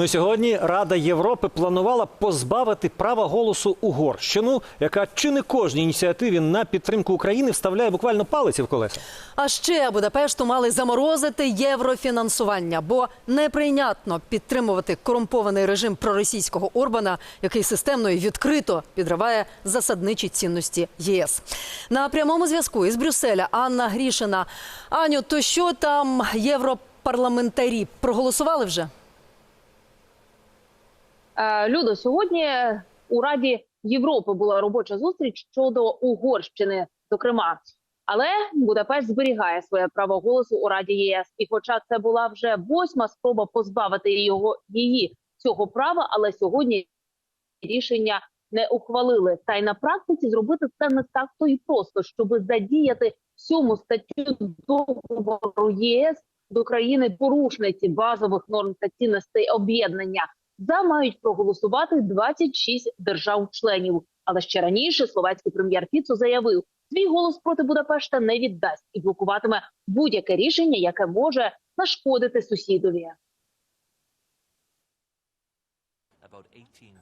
Ну сьогодні Рада Європи планувала позбавити права голосу Угорщину, яка чи не кожній ініціативі на підтримку України вставляє буквально палиці в колеса. А ще Будапешту мали заморозити єврофінансування, бо неприйнятно підтримувати корумпований режим проросійського Орбана, який системно і відкрито підриває засадничі цінності ЄС. На прямому зв'язку із Брюсселя Анна Грішина. Аню, то що там європарламентарі проголосували вже? Е, Людо, сьогодні у Раді Європи була робоча зустріч щодо Угорщини, зокрема. Але Будапешт зберігає своє право голосу у Раді ЄС. І, хоча це була вже восьма спроба позбавити його її цього права, але сьогодні рішення не ухвалили. Та й на практиці зробити це не так то і просто, щоб задіяти сьому статтю договору ЄС до країни порушниці базових норм та цінностей об'єднання. За мають проголосувати 26 держав-членів. Але ще раніше словацький прем'єр Фіцо заявив, свій голос проти Будапешта не віддасть і блокуватиме будь-яке рішення, яке може нашкодити сусідові.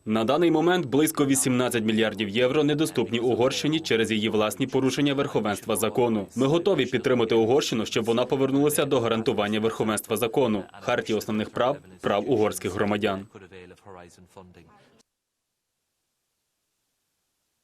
На даний момент близько 18 мільярдів євро недоступні Угорщині через її власні порушення верховенства закону. Ми готові підтримати Угорщину, щоб вона повернулася до гарантування верховенства закону, хартії основних прав, прав угорських громадян.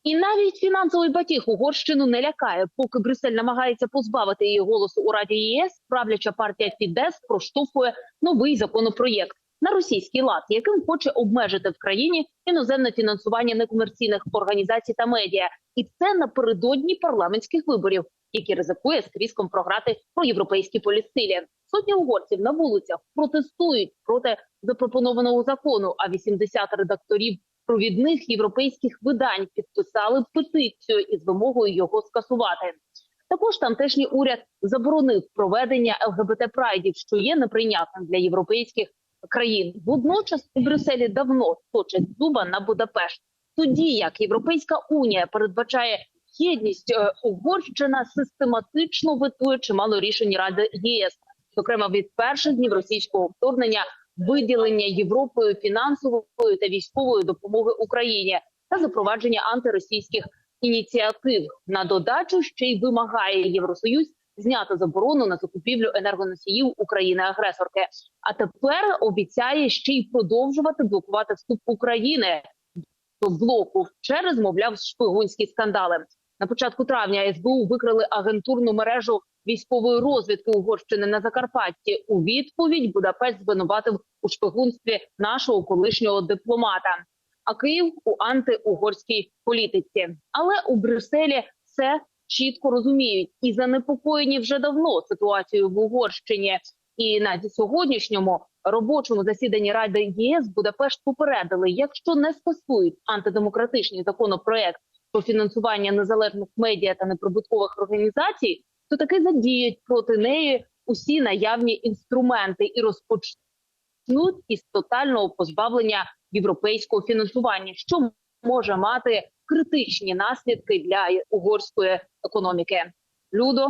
І навіть фінансовий батіг Угорщину не лякає. Поки Брюссель намагається позбавити її голосу у Раді ЄС, правляча партія Фідес проштовхує новий законопроєкт на російський лад, яким хоче обмежити в країні іноземне фінансування некомерційних організацій та медіа, і це напередодні парламентських виборів, які ризикує з тріском програти про європейські політсилі. Сотні угорців на вулицях протестують проти запропонованого закону. А 80 редакторів провідних європейських видань підписали петицію із вимогою його скасувати. Також тамтешній уряд заборонив проведення ЛГБТ прайдів, що є неприйнятним для європейських країн. Водночас у Брюсселі давно точать зуба на Будапешт. Тоді як Європейська унія передбачає єдність, е, Угорщина систематично ветує чимало рішень Ради ЄС, зокрема від перших днів російського вторгнення, виділення Європою фінансової та військової допомоги Україні та запровадження антиросійських ініціатив. На додачу ще й вимагає Євросоюз зняти заборону на закупівлю енергоносіїв України-агресорки. А тепер обіцяє ще й продовжувати блокувати вступ України до блоку через, мовляв, шпигунські скандали. На початку травня СБУ викрили агентурну мережу військової розвідки Угорщини на Закарпатті. У відповідь Будапешт звинуватив у шпигунстві нашого колишнього дипломата. А Київ у антиугорській політиці. Але у Брюсселі все чітко розуміють і занепокоєні вже давно ситуацією в Угорщині. І на сьогоднішньому робочому засіданні Ради ЄС Будапешт попередили, якщо не скасують антидемократичний законопроект про фінансування незалежних медіа та неприбуткових організацій, то таки задіють проти неї усі наявні інструменти і розпочнуть із тотального позбавлення європейського фінансування, що може мати критичні наслідки для угорської економіки. Людо